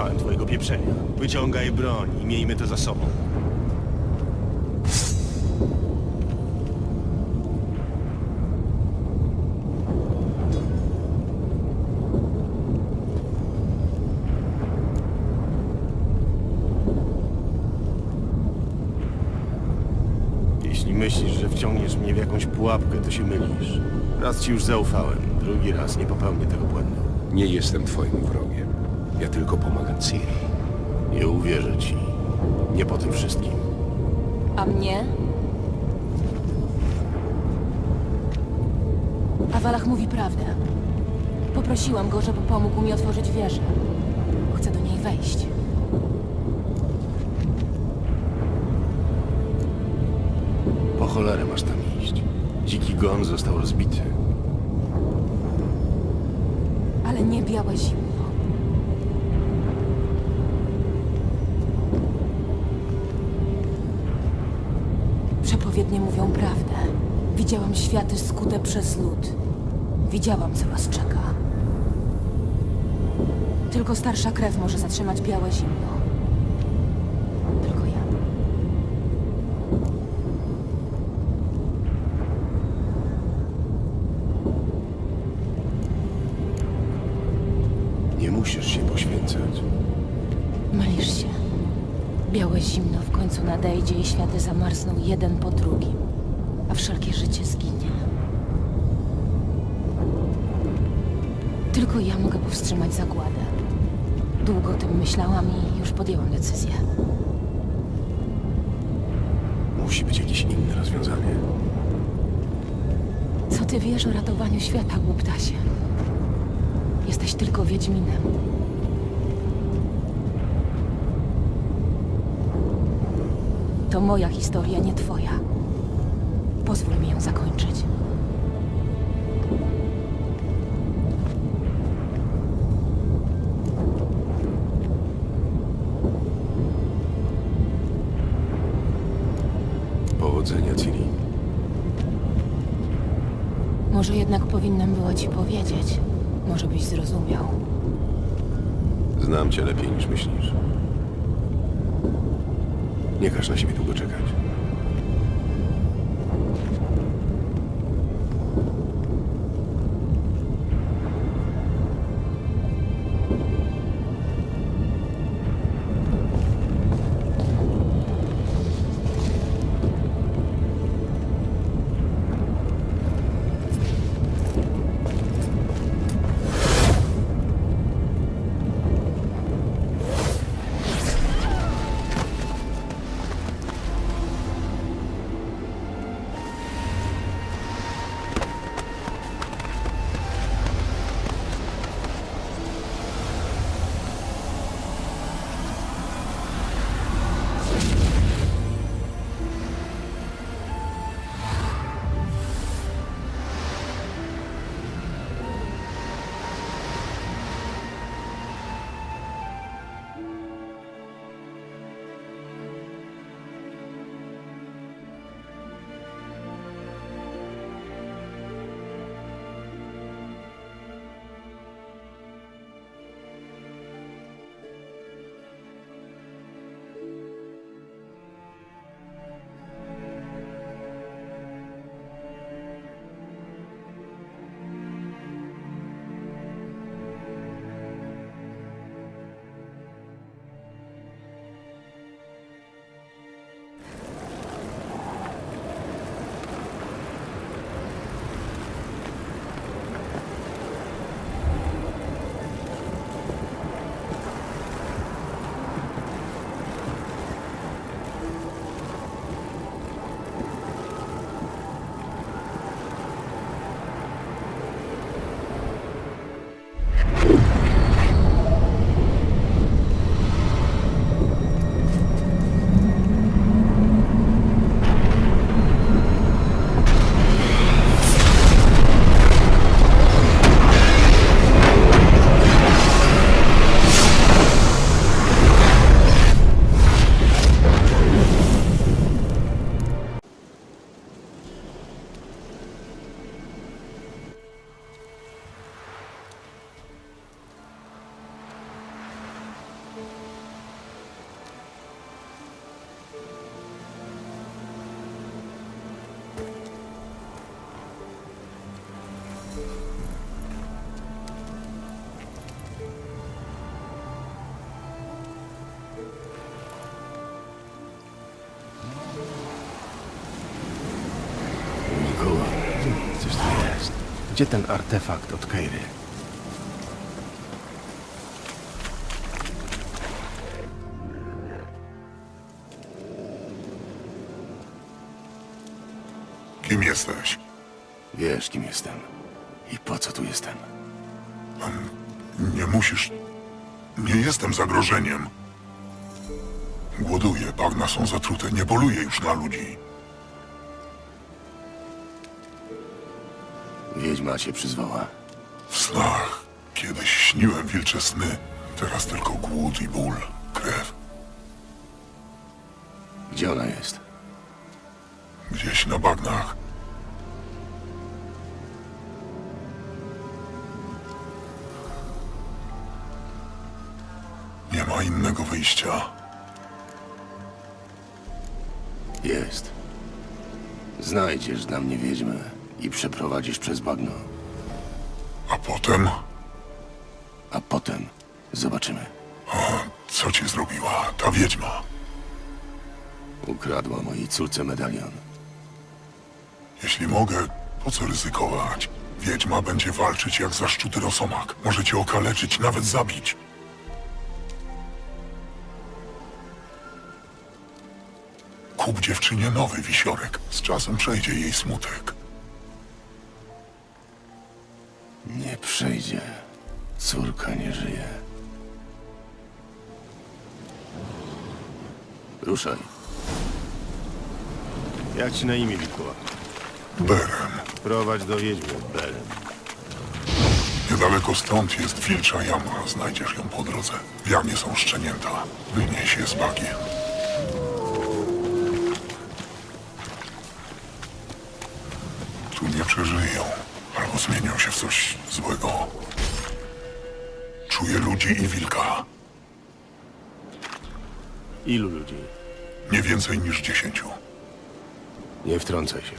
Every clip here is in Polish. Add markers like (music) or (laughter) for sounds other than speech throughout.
Nasłuchałem twojego pieprzenia. Wyciągaj broń i miejmy to za sobą. Jeśli myślisz, że wciągniesz mnie w jakąś pułapkę, to się mylisz. Raz ci już zaufałem, drugi raz nie popełnię tego błędu. Nie jestem twoim wrogiem. Ja tylko pomagam Ciri. Nie uwierzę ci. Nie po tym wszystkim. A mnie? Awalach mówi prawdę. Poprosiłam go, żeby pomógł mi otworzyć wieżę. Chcę do niej wejść. Po cholerę masz tam iść. Dziki gon został rozbity. Ale nie białe zimno. Przepowiednie mówią prawdę. Widziałam światy skute przez lód. Widziałam, co was czeka. Tylko starsza krew może zatrzymać białe zimno. Końcu nadejdzie i światy zamarzną jeden po drugim, a wszelkie życie zginie. Tylko ja mogę powstrzymać zagładę. Długo o tym myślałam i już podjęłam decyzję. Musi być jakieś inne rozwiązanie. Co ty wiesz o ratowaniu świata, głuptasie? Jesteś tylko Wiedźminem. To moja historia, nie twoja. Pozwól mi ją zakończyć. Powodzenia, Ciri. Może jednak powinnam była ci powiedzieć. Może byś zrozumiał. Znam cię lepiej niż myślisz. Nie każ na siebie długo czekać. Gdzie ten artefakt od Keiry? Kim jesteś? Wiesz, kim jestem. I po co tu jestem? Nie musisz. Nie jestem zagrożeniem. Głoduję, bagna są zatrute, nie poluję już na ludzi. Wiedźma cię przyzwała. W snach kiedyś śniłem wilcze sny, teraz tylko głód i ból, krew. Gdzie ona jest? Gdzieś na bagnach. Nie ma innego wyjścia. Jest. Znajdziesz dla mnie wiedźmę i przeprowadzisz przez bagno. A potem, A potem zobaczymy. co ci zrobiła ta wiedźma? Ukradła mojej córce medalion. Jeśli mogę, po co ryzykować? Wiedźma będzie walczyć jak zaszczuty rosomak. Może cię okaleczyć, nawet zabić. Kup dziewczynie nowy wisiorek. Z czasem przejdzie jej smutek. Nie przejdzie. Córka nie żyje. Ruszaj. Jak ci na imię, Mikołaj? Berem. Prowadź do wiedźmy, Beren. Niedaleko stąd jest wilcza jama. Znajdziesz ją po drodze. W jamie są szczenięta. Wynieś je z bagien. Tu nie przeżyją. Zmienią się w coś złego. Czuję ludzi i wilka. Ilu ludzi? Nie więcej niż dziesięciu. Nie wtrącaj się.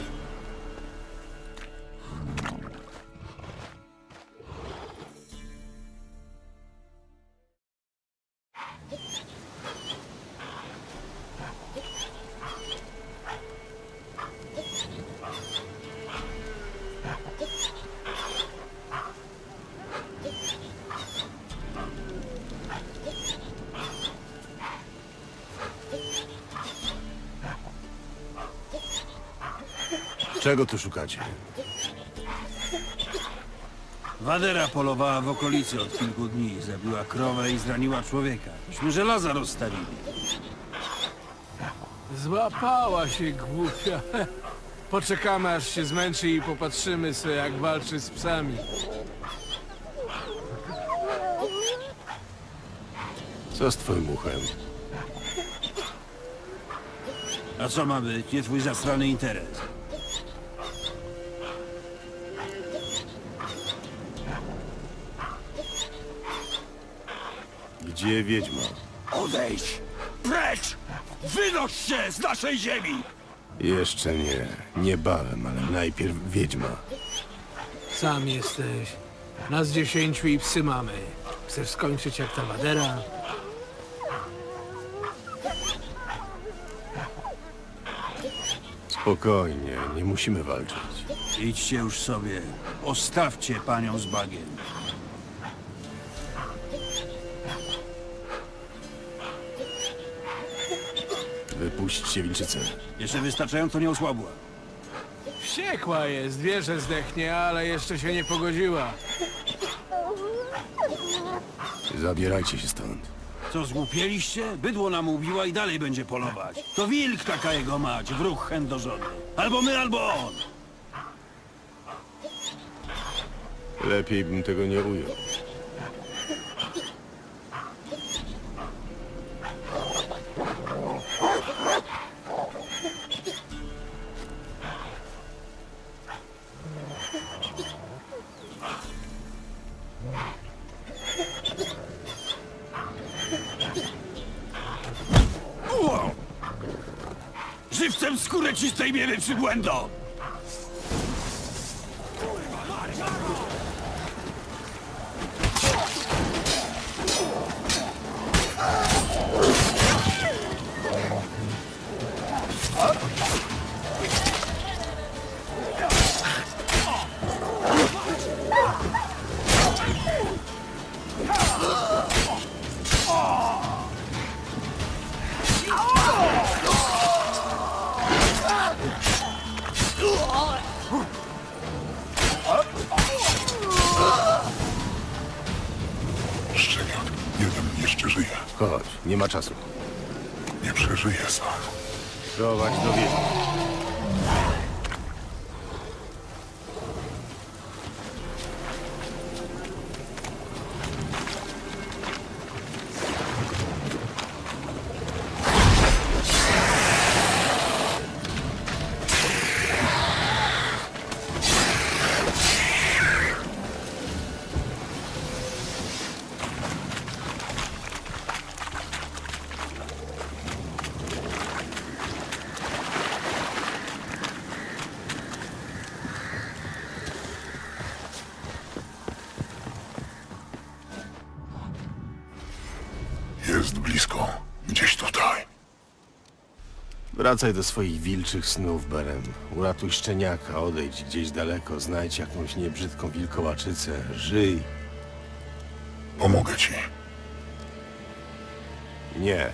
Czego tu szukacie? Wadera polowała w okolicy od kilku dni. Zabiła krowę i zraniła człowieka. Myśmy żelaza rozstawili. Złapała się głupia. (laughs) Poczekamy aż się zmęczy i popatrzymy sobie jak walczy z psami. Co z twoim uchem? A co ma być? Nie twój zastrany interes. Gdzie wiedźma? Odejdź! Precz! Wynoś się z naszej ziemi! Jeszcze nie. Niebawem, ale najpierw wiedźma. Sam jesteś. Nas dziesięciu i psy mamy. Chcesz skończyć jak ta wadera? Spokojnie, nie musimy walczyć. Idźcie już sobie. Ostawcie panią z bagien. Wypuśćcie wilczycę. Jeszcze wystarczająco nie osłabła. Wściekła jest, wie, że zdechnie, ale jeszcze się nie pogodziła. Zabierajcie się stąd. Co, zgłupieliście? Bydło nam ubiła i dalej będzie polować. To wilk taka jego mać, wróg do żony. Albo my, albo on. Lepiej bym tego nie ujął. Żywcem skórę ci zdejmiemy, przybłędo! Chodź, nie ma czasu. Nie przeżyję sam. Prowadź do. Wracaj do swoich wilczych snów, Berem. Uratuj szczeniaka, odejdź gdzieś daleko, znajdź jakąś niebrzydką wilkołaczycę, żyj. Pomogę ci. Nie,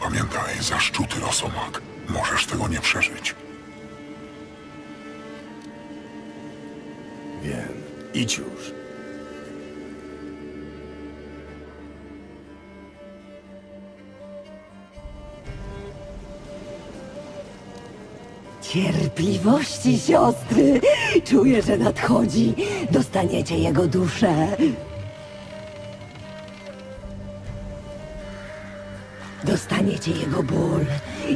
Pamiętaj, zaszczuty rosomak. Możesz tego nie przeżyć. wiem. Idź już. Cierpliwości, siostry! Czuję, że nadchodzi. Dostaniecie jego duszę. Dostaniecie jego ból,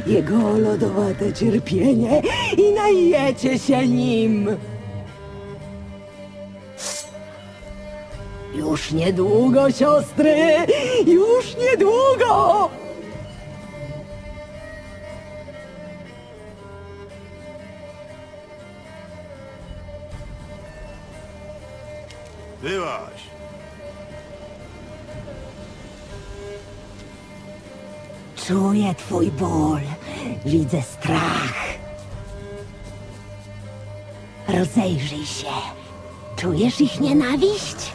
jego lodowate cierpienie i najecie się nim. Już niedługo, siostry! Już niedługo! Byłaś. Czuję twój ból. Widzę strach. Rozejrzyj się. Czujesz ich nienawiść?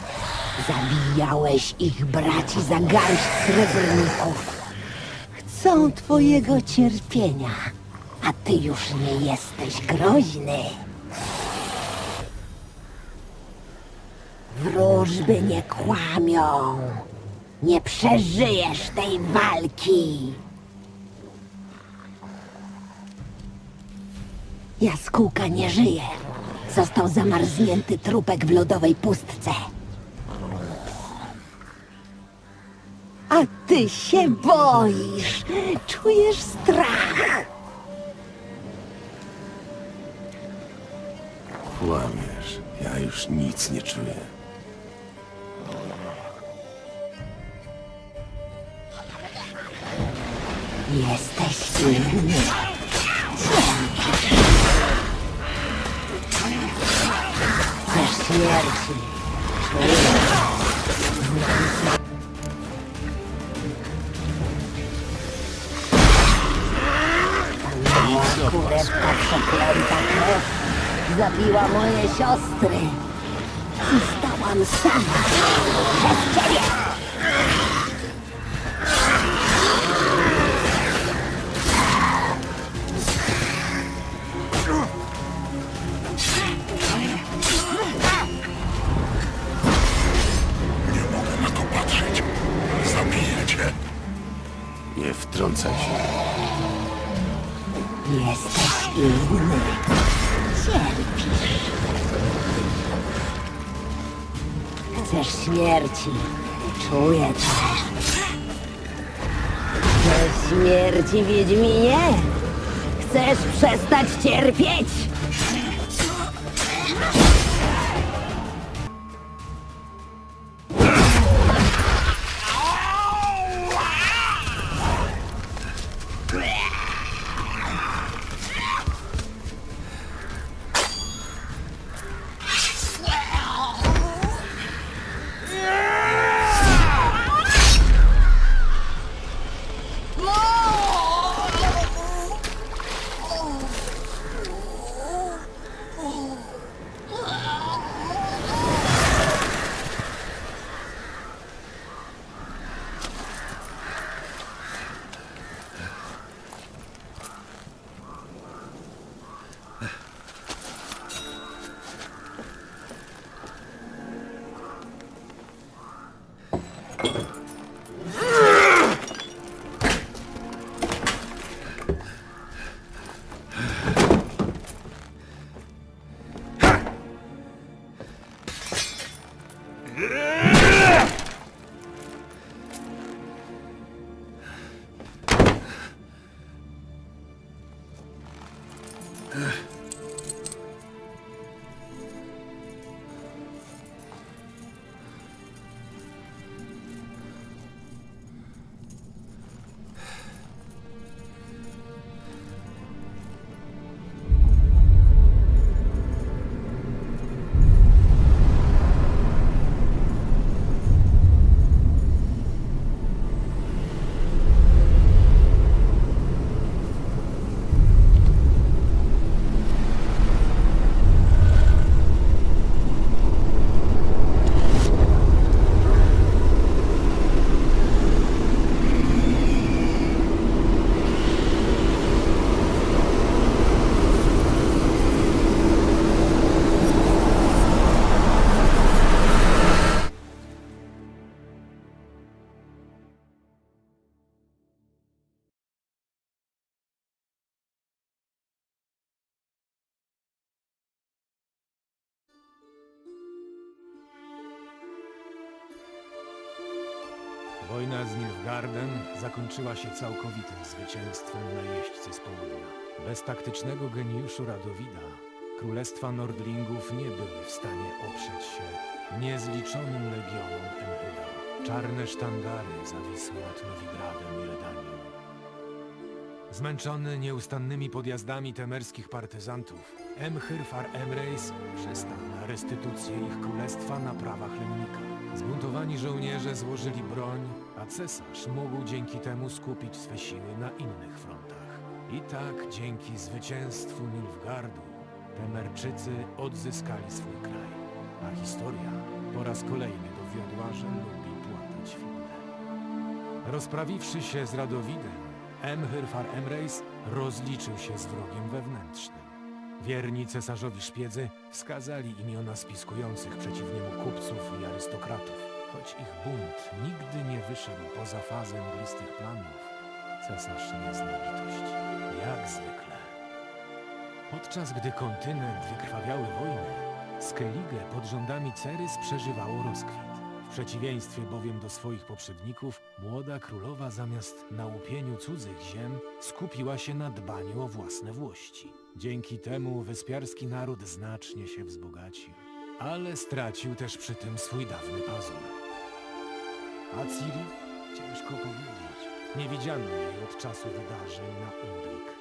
Zabijałeś ich braci za garść srebrników. Chcą twojego cierpienia, a ty już nie jesteś groźny. Wróżby nie kłamią. Nie przeżyjesz tej walki. Jaskółka nie żyje. Został zamarznięty trupek w lodowej pustce. A ty się boisz. Czujesz strach. Kłamiesz. Ja już nic nie czuję. Jesteś inny. Chcesz śmierci. Mała kurewka przeklęta krew zabiła moje siostry. Zostałam sama przez ciebie. Przestać cierpieć? Ugh. Zakończyła się całkowitym zwycięstwem najeźdźcy z południa. Bez taktycznego geniuszu Radowida królestwa Nordlingów nie były w stanie oprzeć się niezliczonym legionom Emhyra. Czarne sztandary zawisły nad Nowigradem i Redanią. Zmęczony nieustannymi podjazdami temerskich partyzantów, Emhyr Far Emreis przystał na restytucję ich królestwa na prawach lennika. Zbuntowani żołnierze złożyli broń, cesarz mógł dzięki temu skupić swe siły na innych frontach. I tak dzięki zwycięstwu Nilfgardu Temerczycy odzyskali swój kraj, a historia po raz kolejny dowiodła, że lubi płatać winę. Rozprawiwszy się z Radowidem, Emhyr Far Emreis rozliczył się z wrogiem wewnętrznym. Wierni cesarzowi szpiedzy wskazali imiona spiskujących przeciw niemu kupców i arystokratów. Choć ich bunt nigdy nie wyszedł poza fazę mglistych planów, cesarz nie znał litości. Jak zwykle. Podczas gdy kontynent wykrwawiały wojny, Skellige pod rządami Cerys przeżywało rozkwit. W przeciwieństwie bowiem do swoich poprzedników, młoda królowa zamiast na łupieniu cudzych ziem skupiła się na dbaniu o własne włości. Dzięki temu wyspiarski naród znacznie się wzbogacił, ale stracił też przy tym swój dawny pazur. A Ciri? Ciężko powiedzieć. Nie widziano jej od czasu wydarzeń na Undrik.